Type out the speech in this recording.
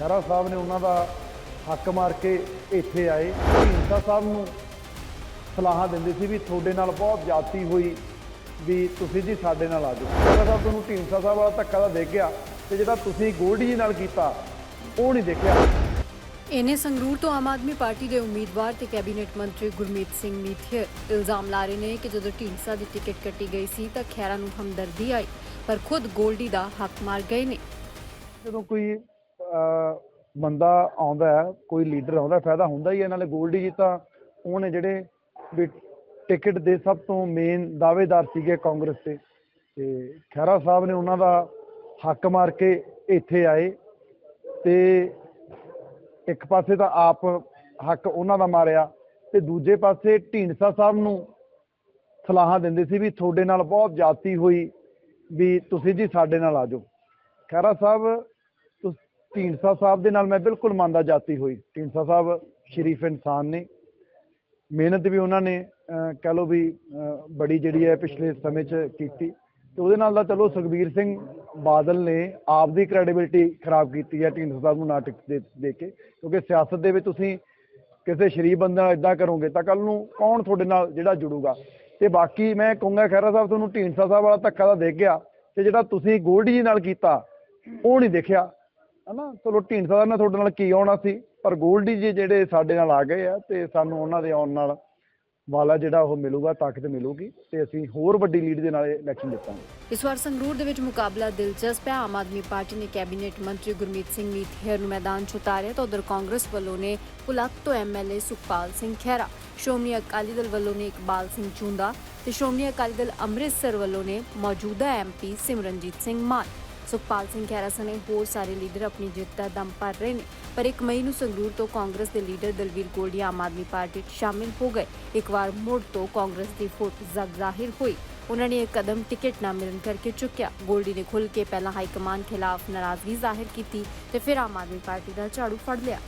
ਖਹਿਰਾ ਸਾਹਿਬ ਨੇ ਉਹਨਾਂ ਦਾ ਹੱਕ ਮਾਰ ਕੇ ਇੱਥੇ ਆਏ। ਢੀਂਡਸਾ ਸਾਹਿਬ ਨੂੰ ਸਲਾਹਾਂ ਦਿੰਦੇ ਸੀ ਵੀ ਤੁਹਾਡੇ ਨਾਲ ਬਹੁਤ ਜ਼ਿਆਦਤੀ ਹੋਈ ਵੀ ਤੁਸੀਂ ਜੀ ਸਾਡੇ ਨਾਲ ਆ ਜਾਓ। ਖਹਿਰਾ ਸਾਹਿਬ ਤੁਹਾਨੂੰ ਢੀਂਡਸਾ ਸਾਹਿਬ ਵਾਲਾ ਧੱਕਾ ਤਾਂ ਦੇਖ ਗਿਆ ਤੇ ਜਿਹੜਾ ਤੁਸੀਂ ਗੋਲਡੀ ਜੀ ਨਾਲ ਕੀਤਾ ਉਹ ਨਹੀਂ ਦੇਖਿਆ। ਇਹਨੇ ਸੰਗਰੂਰ ਤੋਂ ਆਮ ਆਦਮੀ ਪਾਰਟੀ ਦੇ ਉਮੀਦਵਾਰ ਤੇ ਕੈਬਨਿਟ ਮੰਤਰੀ ਗੁਰਮੀਤ ਸਿੰਘ ਮੀਥਿਰ ਇਲਜ਼ਾਮ ਲਾ ਰਹੇ ਨੇ ਕਿ ਜਦੋਂ ਢੀਂਡਸਾ ਦੀ ਟਿਕਟ ਕੱਟੀ ਗਈ ਸੀ ਤਾਂ ਖੈਰਾ ਨੂੰ ਹਮਦਰਦੀ ਆਈ ਪਰ ਖੁਦ ਗੋਲਡੀ ਦਾ ਹੱਕ ਮਾਰ ਗਏ ਨੇ। ਜਦੋਂ ਕੋਈ ਬੰਦਾ ਆਉਂਦਾ ਕੋਈ ਲੀਡਰ ਆਉਂਦਾ ਫਾਇਦਾ ਹੁੰਦਾ ਹੀ ਹੈ। ਨਾਲੇ ਗੋਲਡੀ ਜੀ ਤਾਂ ਉਹਨੇ ਜਿਹੜੇ ਵੀ ਟਿਕਟ ਦੇ ਸਭ ਤੋਂ ਮੇਨ ਦਾਅਵੇਦਾਰ ਸੀਗੇ ਕਾਂਗਰਸ 'ਤੇ ਤੇ ਖਹਿਰਾ ਸਾਹਿਬ ਨੇ ਉਹਨਾਂ ਦਾ ਹੱਕ ਮਾਰ ਕੇ ਇੱਥੇ ਆਏ ਤੇ ਇੱਕ ਪਾਸੇ ਤਾਂ ਆਪ ਹੱਕ ਉਹਨਾਂ ਦਾ ਮਾਰਿਆ ਤੇ ਦੂਜੇ ਪਾਸੇ ਢੀਂਡਸਾ ਸਾਹਿਬ ਨੂੰ ਸਲਾਹਾਂ ਦਿੰਦੇ ਸੀ ਵੀ ਤੁਹਾਡੇ ਨਾਲ ਬਹੁਤ ਜਾਤੀ ਹੋਈ ਵੀ ਤੁਸੀਂ ਜੀ ਸਾਡੇ ਨਾਲ ਆ ਜਾਓ। ਖਹਿਰਾ ਸਾਹਿਬ ਢੀਂਡਸਾ ਸਾਹਿਬ ਦੇ ਨਾਲ ਮੈਂ ਬਿਲਕੁਲ ਮੰਨਦਾ ਜਾਤੀ ਹੋਈ। ਢੀਂਡਸਾ ਸਾਹਿਬ ਸ਼ਰੀਫ ਇਨਸਾਨ ਨੇ। ਮਿਹਨਤ ਵੀ ਉਹਨਾਂ ਨੇ ਅਹ, ਕਹਿ ਲਓ ਵੀ ਬੜੀ ਜਿਹੜੀ ਹੈ ਪਿਛਲੇ ਸਮੇਂ 'ਚ ਕੀਤੀ। ਤੇ ਉਹਦੇ ਨਾਲ ਦਾ ਚਲੋ ਸੁਖਬੀਰ ਸਿੰਘ ਬਾਦਲ ਨੇ ਆਪ ਦੀ ਕ੍ਰੈਡੀਬਿਲਟੀ ਖਰਾਬ ਕੀਤੀ ਹੈ ਢੀਂਡਸਾ ਸਾਹਿਬ ਨੂੰ ਨਾਟਕ ਦੇ ਦੇ ਕੇ। ਕਿਉਂਕਿ ਸਿਆਸਤ ਦੇ ਵਿੱਚ ਤੁਸੀਂ ਕਿਸੇ ਸ਼ਰੀਫ ਬੰਦੇ ਨਾਲ ਇਦਾਂ ਕਰੋਗੇ ਤਾਂ ਕੱਲ ਨੂੰ ਕੌਣ ਤੁਹਾਡੇ ਨਾਲ ਜਿਹੜਾ ਜੁੜੂਗਾ? ਤੇ ਬਾਕੀ ਮੈਂ ਕਹੂੰਗਾ ਖਹਿਰਾ ਸਾਹਿਬ ਤੁਹਾਨੂੰ ਢੀਂਡਸਾ ਸਾਹਿਬ ਵਾਲਾ ਧੱਕਾ ਤਾਂ ਦੇਖ ਗਿਆ। ਤੇ ਜਿਹੜਾ ਤੁਸੀਂ ਗੋਲਡੀ ਜੀ ਨਾਲ ਕੀਤਾ ਉਹ ਨਹੀਂ ਦੇਖਿਆ। ਹਨਾ? ਚਲੋ ਢੀਂਡਸਾ ਸਾਹਿਬ ਨਾਲ ਤੁਹਾਡੇ ਨਾਲ ਕੀ ਆਉਣਾ ਸੀ, ਪਰ ਗੋਲਡੀ ਜੀ ਜਿਹੜੇ ਸਾਡੇ ਨਾਲ ਆ ਗਏ ਆ ਤੇ ਸਾਨੂੰ ਉਹਨਾਂ ਦੇ ਆਉਣ ਨਾਲ ਵਾਲਾ ਜਿਹੜਾ ਉਹ ਮਿਲੂਗਾ, ਤਾਕਤ ਮਿਲੂਗੀ ਤੇ ਅਸੀਂ ਹੋਰ ਵੱਡੀ ਲੀਡ ਦੇ ਨਾਲ ਇਲੈਕਸ਼ਨ ਜਿੱਤਾਂਗੇ। ਇਸ ਵਾਰ ਸੰਗਰੂਰ ਦੇ ਵਿੱਚ ਮੁਕਾਬਲਾ ਦਿਲਚਸਪ ਹੈ। ਆਮ ਆਦਮੀ ਪਾਰਟੀ ਨੇ ਕੈਬਨਿਟ ਮੰਤਰੀ ਗੁਰਮੀਤ ਸਿੰਘ ਮੀਥਿਰ ਨੂੰ ਮੈਦਾਨ 'ਚ ਉਤਾਰਿਆ ਤਾਂ ਉਧਰ ਕਾਂਗਰਸ ਵੱਲੋਂ ਨੇ ਪੁਲਕ ਤੋਂ ਐਮਐਲਏ ਸੁਖਪਾਲ ਸਿੰਘ ਖਹਿਰਾ, ਸ਼੍ਰੋਮਣੀ ਅਕਾਲੀ ਦਲ ਵੱਲੋਂ ਨੇ ਇਕਬਾਲ ਸਿੰਘ ਚੂੰਦਾ ਤੇ ਸ਼੍ਰੋਮਣੀ ਅਕਾਲੀ ਦਲ ਅੰਮ੍ਰਿਤਸਰ ਵੱਲੋਂ ਨੇ ਮੌਜੂਦਾ ਐਮਪੀ ਸਿਮਰਨਜੀਤ ਸਿੰਘ ਮਾਨ। ਸੁਖਪਾਲ ਸਿੰਘ ਖਹਿਰਾ ਸਣੇ ਹੋਰ ਸਾਰੇ ਲੀਡਰ ਆਪਣੀ ਜਿੱਤ ਦਾ ਦਮ ਭਰ ਰਹੇ ਨੇ। ਪਰ 1 ਮਈ ਨੂੰ ਸੰਗਰੂਰ ਤੋਂ ਕਾਂਗਰਸ ਦੇ ਲੀਡਰ ਦਲਵੀਰ ਗੋਲਡੀ ਆਮ ਆਦਮੀ ਪਾਰਟੀ 'ਚ ਸ਼ਾਮਿਲ ਹੋ ਗਏ। ਇੱਕ ਵਾਰ ਮੁੜ ਤੋਂ ਕਾਂਗਰਸ ਦੀ ਫੁੱਟ ਜ਼ਗ ਜ਼ਾਹਿਰ ਹੋਈ। ਉਹਨਾਂ ਨੇ ਇਹ ਕਦਮ ਟਿਕਟ ਨਾ ਮਿਲਣ ਕਰਕੇ ਚੁੱਕਿਆ। ਗੋਲਡੀ ਨੇ ਖੁੱਲ ਕੇ ਪਹਿਲਾਂ ਹਾਈ ਕਮਾਨ ਖਿਲਾਫ ਨਾਰਾਜ਼ਗੀ ਜ਼ਾਹਿਰ ਕੀਤੀ ਤੇ ਫਿਰ ਆਮ ਆਦਮੀ ਪਾਰਟੀ ਦਾ ਝਾੜੂ ਫੜ ਲਿਆ।